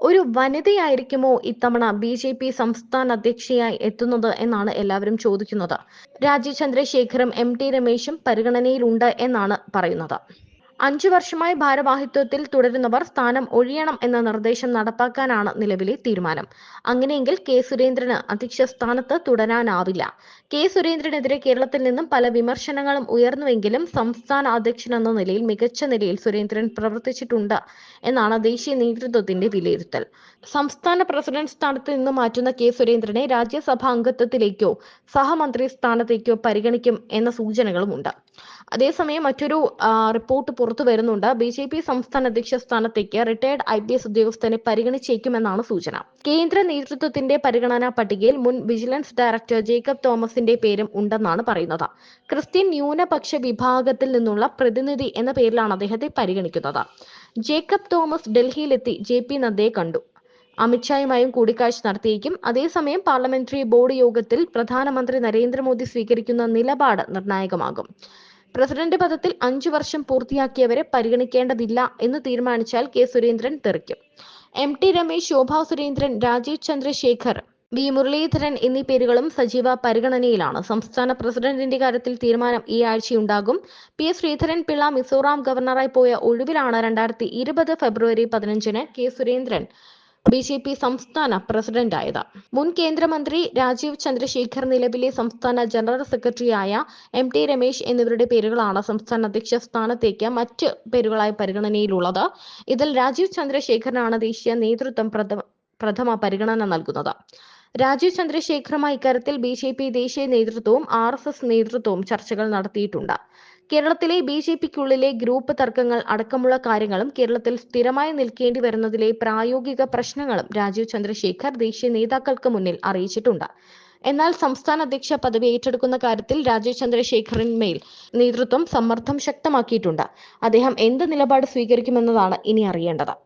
ഒരു വനിതയായിരിക്കുമോ ഇത്തവണ B J P സംസ്ഥാന അധ്യക്ഷയായി എത്തുന്നത് എന്നാണ് എല്ലാവരും ചോദിക്കുന്നത്. രാജീവ് ചന്ദ്രശേഖറും എം ടി രമേശും പരിഗണനയിലുണ്ട് എന്നാണ് പറയുന്നത്. അഞ്ചു വർഷമായി ഭാരവാഹിത്വത്തിൽ തുടരുന്നവർ സ്ഥാനം ഒഴിയണം എന്ന നിർദ്ദേശം നടപ്പാക്കാനാണ് നിലവിലെ തീരുമാനം. അങ്ങനെയെങ്കിൽ കെ സുരേന്ദ്രന് അധ്യക്ഷ സ്ഥാനത്ത് തുടരാനാവില്ല. കെ സുരേന്ദ്രനെതിരെ കേരളത്തിൽ നിന്നും പല വിമർശനങ്ങളും ഉയർന്നുവെങ്കിലും സംസ്ഥാന അധ്യക്ഷൻ എന്ന നിലയിൽ മികച്ച നിലയിൽ സുരേന്ദ്രൻ പ്രവർത്തിച്ചിട്ടുണ്ട് എന്നാണ് ദേശീയ നേതൃത്വത്തിന്റെ വിലയിരുത്തൽ. സംസ്ഥാന പ്രസിഡന്റ് സ്ഥാനത്ത് നിന്ന് മാറ്റുന്ന കെ സുരേന്ദ്രനെ രാജ്യസഭാ അംഗത്വത്തിലേക്കോ സഹമന്ത്രി സ്ഥാനത്തേക്കോ പരിഗണിക്കും എന്ന സൂചനകളുമുണ്ട്. അതേസമയം മറ്റൊരു റിപ്പോർട്ട് പുറത്തു വരുന്നുണ്ട്. ബി ജെ പി സംസ്ഥാന അധ്യക്ഷ സ്ഥാനത്തേക്ക് റിട്ടയർഡ് ഐ പി എസ് ഉദ്യോഗസ്ഥനെ പരിഗണിച്ചേക്കുമെന്നാണ് സൂചന. കേന്ദ്ര നേതൃത്വത്തിന്റെ പരിഗണനാ പട്ടികയിൽ മുൻ വിജിലൻസ് ഡയറക്ടർ ജേക്കബ് തോമസിന്റെ പേരും ഉണ്ടെന്നാണ് പറയുന്നത്. ക്രിസ്ത്യൻ ന്യൂനപക്ഷ വിഭാഗത്തിൽ നിന്നുള്ള പ്രതിനിധി എന്ന പേരിലാണ് അദ്ദേഹത്തെ പരിഗണിക്കുന്നത്. ജേക്കബ് തോമസ് ഡൽഹിയിലെത്തി ജെ പി നദ്ദയെ കണ്ടു. അമിത്ഷായുമായും കൂടിക്കാഴ്ച നടത്തിയേക്കും. അതേസമയം പാർലമെന്ററി ബോർഡ് യോഗത്തിൽ പ്രധാനമന്ത്രി നരേന്ദ്രമോദി സ്വീകരിക്കുന്ന നിലപാട് നിർണായകമാകും. പ്രസിഡന്റ് പദത്തിൽ അഞ്ചു വർഷം പൂർത്തിയാക്കിയവരെ പരിഗണിക്കേണ്ടതില്ല എന്ന് തീരുമാനിച്ചാൽ K Surendran തെറിക്കും. M T Ramesh Shobha Surendran Rajeev Chandrasekhar V Muraleedharan എന്നീ പേരുകളും സജീവ പരിഗണനയിലാണ്. സംസ്ഥാന പ്രസിഡന്റിന്റെ കാര്യത്തിൽ തീരുമാനം ഈ ആഴ്ചയുണ്ടാകും. പി എസ് ശ്രീധരൻ പിള്ള മിസോറാം ഗവർണറായി പോയ ഒഴിവിലാണ് രണ്ടായിരത്തി ഇരുപത് ഫെബ്രുവരി പതിനഞ്ചിന് K Surendran B J P സംസ്ഥാന പ്രസിഡന്റായത്. മുൻ കേന്ദ്രമന്ത്രി രാജീവ് ചന്ദ്രശേഖർ നിലവിലെ സംസ്ഥാന ജനറൽ സെക്രട്ടറിയായ എം ടി രമേശ് എന്നിവരുടെ പേരുകളാണ് സംസ്ഥാന അധ്യക്ഷ സ്ഥാനത്തേക്ക് മറ്റ് പേരുകളായി പരിഗണനയിലുള്ളത്. ഇതിൽ രാജീവ് ചന്ദ്രശേഖറിനാണ് ദേശീയ നേതൃത്വം പ്രഥമ പരിഗണന നൽകുന്നത്. രാജീവ് ചന്ദ്രശേഖറുമായി ഇക്കാര്യത്തിൽ ബി ജെ പി ദേശീയ നേതൃത്വവും ആർ എസ് എസ് നേതൃത്വവും ചർച്ചകൾ നടത്തിയിട്ടുണ്ട്. കേരളത്തിലെ ബി ജെ പിക്കുള്ളിലെ ഗ്രൂപ്പ് തർക്കങ്ങൾ അടക്കമുള്ള കാര്യങ്ങളും കേരളത്തിൽ സ്ഥിരമായി നിൽക്കേണ്ടി വരുന്നതിലെ പ്രായോഗിക പ്രശ്നങ്ങളും രാജീവ് ചന്ദ്രശേഖർ ദേശീയ നേതാക്കൾക്ക് മുന്നിൽ അറിയിച്ചിട്ടുണ്ട്. എന്നാൽ സംസ്ഥാന അധ്യക്ഷ പദവി ഏറ്റെടുക്കുന്ന കാര്യത്തിൽ രാജീവ് ചന്ദ്രശേഖറിന്മേൽ നേതൃത്വം സമ്മർദ്ദം ശക്തമാക്കിയിട്ടുണ്ട്. അദ്ദേഹം എന്ത് നിലപാട് സ്വീകരിക്കുമെന്നതാണ് ഇനി അറിയേണ്ടത്.